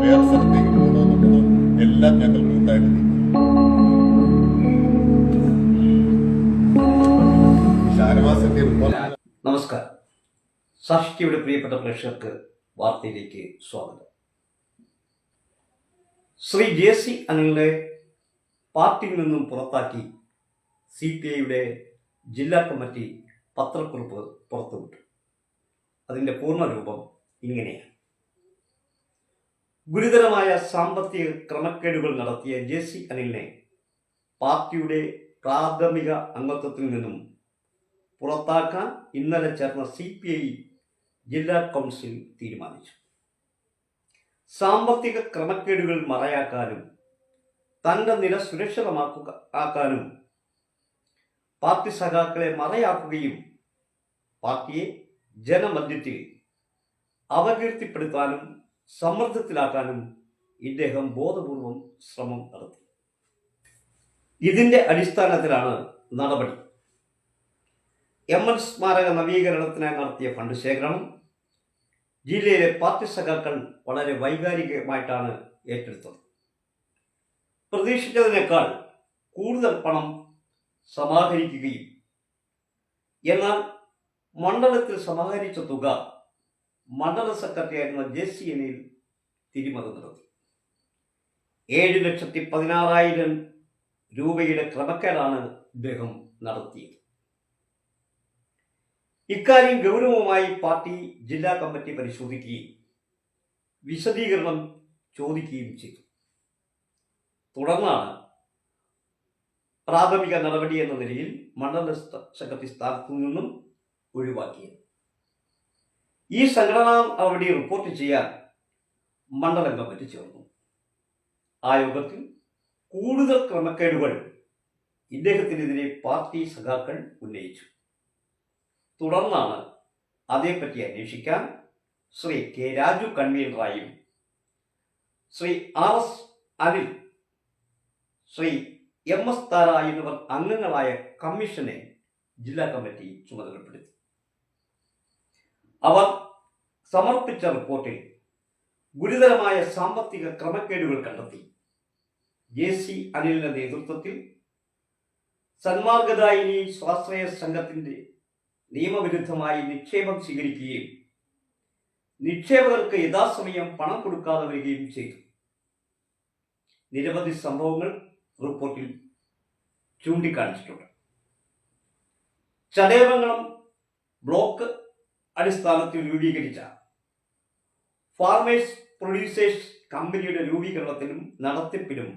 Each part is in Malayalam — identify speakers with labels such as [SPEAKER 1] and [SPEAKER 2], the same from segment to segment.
[SPEAKER 1] വേറെ സ്ഥലത്തേക്ക് പോകണമെന്നുള്ളത് എല്ലാം ഞങ്ങൾ കൂട്ടായിട്ട്
[SPEAKER 2] നമസ്കാരം. സാക്ഷിയുടെ പ്രിയപ്പെട്ട പ്രേക്ഷകർക്ക് വാർത്തയിലേക്ക് സ്വാഗതം. ശ്രീ ജെ സി അനിലിനെ പാർട്ടിയിൽ നിന്നും പുറത്താക്കി സി പി ഐയുടെ ജില്ലാ കമ്മിറ്റി പത്രക്കുറിപ്പ് പുറത്തുവിട്ടു. അതിന്റെ പൂർണരൂപം ഇങ്ങനെയാണ്. ഗുരുതരമായ സാമ്പത്തിക ക്രമക്കേടുകൾ നടത്തിയ ജെ സി അനിലിനെ പാർട്ടിയുടെ പ്രാഥമിക അംഗത്വത്തിൽ നിന്നും പുറത്താക്കാൻ ഇന്നലെ ചേർന്ന സി പി ഐ ജില്ലാ കൗൺസിൽ തീരുമാനിച്ചു. സാമ്പത്തിക ക്രമക്കേടുകൾ മറയാക്കാനും തന്റെ നില സുരക്ഷിതമാക്കുക ആക്കാനും പാർട്ടി സഖാക്കളെ മറയാക്കുകയും പാർട്ടിയെ ജനമധ്യത്തിൽ അപകീർത്തിപ്പെടുത്താനും സമ്മർദ്ദത്തിലാക്കാനും ഇദ്ദേഹം ബോധപൂർവം ശ്രമം നടത്തി. ഇതിന്റെ അടിസ്ഥാനത്തിലാണ് നടപടി. എം എൻ സ്മാരക നവീകരണത്തിനായി നടത്തിയ ഫണ്ട് ശേഖരണം ജില്ലയിലെ പാർട്ടി സഖാക്കൾ വളരെ വൈകാരികമായിട്ടാണ് ഏറ്റെടുത്തത്. പ്രതീക്ഷിച്ചതിനേക്കാൾ കൂടുതൽ പണം സമാഹരിക്കുകയും എന്നാൽ മണ്ഡലത്തിൽ സമാഹരിച്ച തുക മണ്ഡല സെക്രട്ടറി ആയിരുന്ന ജെ സി എനിൽ തിരിമറി നടത്തി. ഏഴ് ലക്ഷത്തി പതിനാറായിരം രൂപയുടെ ക്രമക്കേടാണ് ഇദ്ദേഹം നടത്തിയത്. ഇക്കാര്യം ഗൗരവമായി പാർട്ടി ജില്ലാ കമ്മിറ്റി പരിശോധിക്കുകയും വിശദീകരണം ചോദിക്കുകയും ചെയ്തു. തുടർന്നാണ് പ്രാഥമിക നടപടി എന്ന നിലയിൽ മണ്ഡല സെക്രട്ടറി സ്ഥാനത്തു നിന്നും ഒഴിവാക്കിയത്. ഈ സംഘടനാ നടപടി റിപ്പോർട്ട് ചെയ്യാൻ മണ്ഡലം കമ്മിറ്റി ചേർന്നു ആ യോഗത്തിൽ കൂടുതൽ ക്രമക്കേടുകൾ ഇദ്ദേഹത്തിനെതിരെ പാർട്ടി സഖാക്കൾ ഉന്നയിച്ചു. തുടർന്നാണ് അതേപ്പറ്റി അന്വേഷിക്കാൻ Shri K Raju കൺവീനറായും Shri R S Anil Shri M S Thara എന്നിവർ അംഗങ്ങളായ കമ്മീഷനെ ജില്ലാ കമ്മിറ്റി ചുമതലപ്പെടുത്തി. അവർ സമർപ്പിച്ച റിപ്പോർട്ടിൽ ഗുരുതരമായ സാമ്പത്തിക ക്രമക്കേടുകൾ കണ്ടെത്തി. ജെ സി അനിലിന്റെ നേതൃത്വത്തിൽ സന്മാർഗദായിനി സ്വാശ്രയ സംഘത്തിന്റെ നിയമവിരുദ്ധമായി നിക്ഷേപം സ്വീകരിക്കുകയും നിക്ഷേപകർക്ക് യഥാസമയം പണം കൊടുക്കാതെ വരികയും ചെയ്തു. നിരവധി സംഭവങ്ങൾ റിപ്പോർട്ടിൽ ചൂണ്ടിക്കാണിച്ചിട്ടുണ്ട്. ചടയമംഗളം ബ്ലോക്ക് അടിസ്ഥാനത്തിൽ രൂപീകരിച്ച. ഫാർമേഴ്സ് പ്രൊഡ്യൂസേഴ്സ് കമ്പനിയുടെ രൂപീകരണത്തിനും നടത്തിപ്പിനും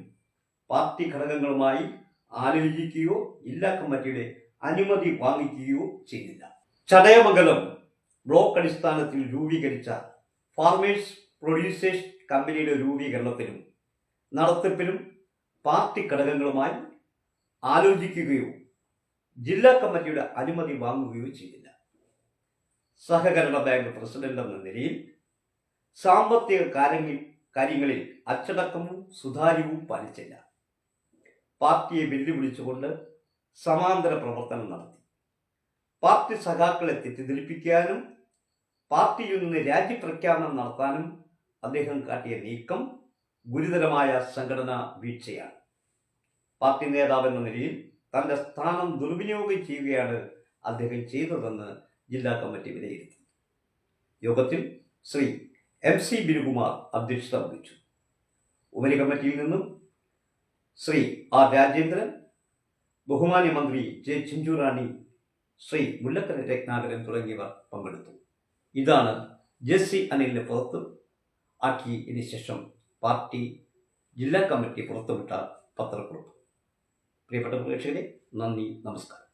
[SPEAKER 2] പാർട്ടി ഘടകങ്ങളുമായി ആലോചിക്കുകയോ ജില്ലാ കമ്മിറ്റിയുടെ അനുമതി വാങ്ങിക്കുകയോ ചെയ്തില്ല. ചടയമംഗലം ബ്ലോക്ക് അടിസ്ഥാനത്തിൽ രൂപീകരിച്ച ഫാർമേഴ്സ് പ്രൊഡ്യൂസേഴ്സ് കമ്പനിയുടെ രൂപീകരണത്തിനും നടത്തിപ്പിനും പാർട്ടി ഘടകങ്ങളുമായി ആലോചിക്കുകയോ ജില്ലാ കമ്മിറ്റിയുടെ അനുമതി വാങ്ങുകയോ ചെയ്തില്ല. സഹകരണ ബാങ്ക് പ്രസിഡന്റ് എന്ന നിലയിൽ സാമ്പത്തിക കാര്യങ്ങളിൽ അച്ചടക്കവും സുതാര്യവും പാലിച്ചില്ല. പാർട്ടിയെ വെല്ലുവിളിച്ചുകൊണ്ട് സമാന്തര പ്രവർത്തനം നടത്തി. പാർട്ടി സഖാക്കളെ തെറ്റിദ്ധരിപ്പിക്കാനും പാർട്ടിയിൽ നിന്ന് രാജ്യപ്രഖ്യാപനം നടത്താനും അദ്ദേഹം കാട്ടിയ നീക്കം ഗുരുതരമായ സംഘടനാ വീഴ്ചയാണ്. പാർട്ടി നേതാവെന്ന നിലയിൽ തന്റെ സ്ഥാനം ദുർവിനിയോഗം ചെയ്യുകയാണ് അദ്ദേഹം ചെയ്തതെന്ന് ജില്ലാ കമ്മിറ്റി വിലയിരുത്തി. യോഗത്തിൽ ശ്രീ എം സി ബിനുകുമാർ അധ്യക്ഷത വഹിച്ചു. ഉപരി കമ്മിറ്റിയിൽ നിന്നും ശ്രീ ആർ രാജേന്ദ്രൻ ബഹുമാന്യ മന്ത്രി ജെ ചിഞ്ചുറാണി ശ്രീ മുല്ലക്കര രത്നാകരൻ തുടങ്ങിയവർ പങ്കെടുത്തു. ഇതാണ് ജെ സി അനിലിനെ പുറത്ത് ആക്കിയതിന് ശേഷം പാർട്ടി ജില്ലാ കമ്മിറ്റി പുറത്തുവിട്ട പത്രക്കുറിപ്പ്. പ്രിയപ്പെട്ട പ്രേക്ഷകരെ നന്ദി നമസ്കാരം.